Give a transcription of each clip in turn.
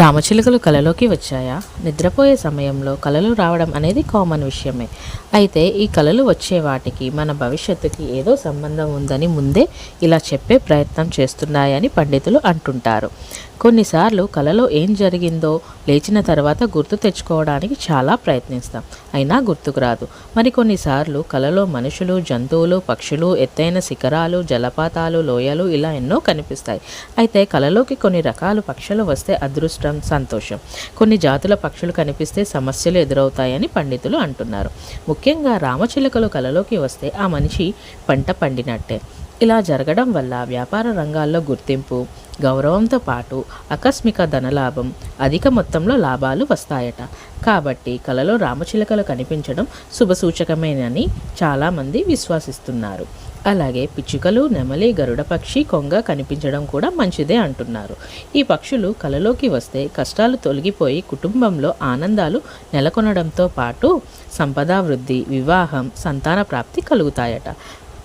రామచిలుకలు కలలోకి వచ్చాయా? నిద్రపోయే సమయంలో కలలు రావడం అనేది కామన్ విషయమే. అయితే ఈ కలలు వచ్చే వాటికి మన భవిష్యత్తుకి ఏదో సంబంధం ఉందని ముందే ఇలా చెప్పే ప్రయత్నం చేస్తున్నాయని పండితులు అంటుంటారు. కొన్నిసార్లు కలలో ఏం జరిగిందో లేచిన తర్వాత గుర్తు తెచ్చుకోవడానికి చాలా ప్రయత్నిస్తాం. అయినా గుర్తుకురాదు మరికొన్నిసార్లు మరి కొన్నిసార్లు కలలో మనుషులు జంతువులు పక్షులు ఎత్తైన శిఖరాలు జలపాతాలు లోయలు ఇలా ఎన్నో కనిపిస్తాయి. అయితే కలలోకి కొన్ని రకాల పక్షులు వస్తే అదృష్టం సంతోషం. కొన్ని జాతుల పక్షులు కనిపిస్తే సమస్యలు ఎదురవుతాయని పండితులు అంటున్నారు. ముఖ్యంగా రామచిలుకలు కలలోకి వస్తే ఆ మనిషి పంట పండినట్టే. ఇలా జరగడం వల్ల వ్యాపార రంగాల్లో గుర్తింపు గౌరవంతో పాటు ఆకస్మిక ధనలాభం అధిక మొత్తంలో లాభాలు వస్తాయట. కాబట్టి కలలో రామచిలుకలు కనిపించడం శుభసూచకమేనని చాలామంది విశ్వసిస్తున్నారు. అలాగే పిచ్చుకలు నెమలి గరుడ పక్షి కొంగ కనిపించడం కూడా మంచిదే అంటున్నారు. ఈ పక్షులు కలలోకి వస్తే కష్టాలు తొలగిపోయి కుటుంబంలో ఆనందాలు నెలకొనడంతో పాటు సంపద వృద్ధి వివాహం సంతాన ప్రాప్తి కలుగుతాయట.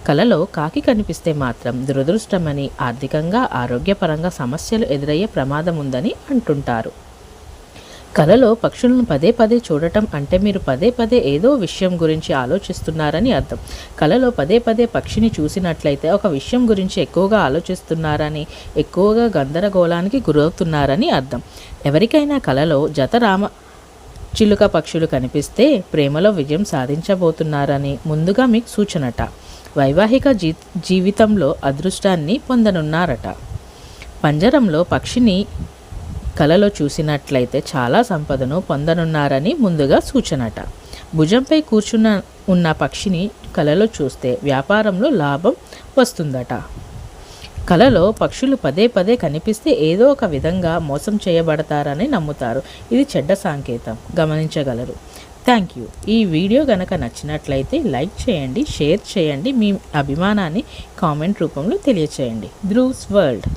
కలలో కాకి కనిపిస్తే మాత్రం దురదృష్టమని ఆర్థికంగా ఆరోగ్యపరంగా సమస్యలు ఎదురయ్యే ప్రమాదం ఉందని అంటుంటారు. కలలో పక్షులను పదే పదే చూడటం అంటే మీరు పదే పదే ఏదో విషయం గురించి ఆలోచిస్తున్నారని అర్థం. కలలో పదే పదే పక్షిని చూసినట్లయితే ఒక విషయం గురించి ఎక్కువగా ఆలోచిస్తున్నారని ఎక్కువగా గందరగోళానికి గురవుతున్నారని అర్థం. ఎవరికైనా కలలో జత రామ చిలుక పక్షులు కనిపిస్తే ప్రేమలో విజయం సాధించబోతున్నారని ముందుగా మీకు సూచనట. వైవాహిక జీ జీవితంలో అదృష్టాన్ని పొందనున్నారట. పంజరంలో పక్షిని కలలో చూసినట్లయితే చాలా సంపదను పొందనున్నారని ముందుగా సూచనట. భుజంపై కూర్చున్న ఉన్న పక్షిని కలలో చూస్తే వ్యాపారంలో లాభం వస్తుందట. కలలో పక్షులు పదే పదే కనిపిస్తే ఏదో ఒక విధంగా మోసం చేయబడతారని నమ్ముతారు. ఇది చెడ్డ సంకేతం. గమనించగలరు. థ్యాంక్ యూ ఈ వీడియో కనుక నచ్చినట్లయితే లైక్ చేయండి షేర్ చేయండి మీ అభిమానాన్ని కామెంట్ రూపంలో తెలియచేయండి. ధ్రూవ్స్ వరల్డ్.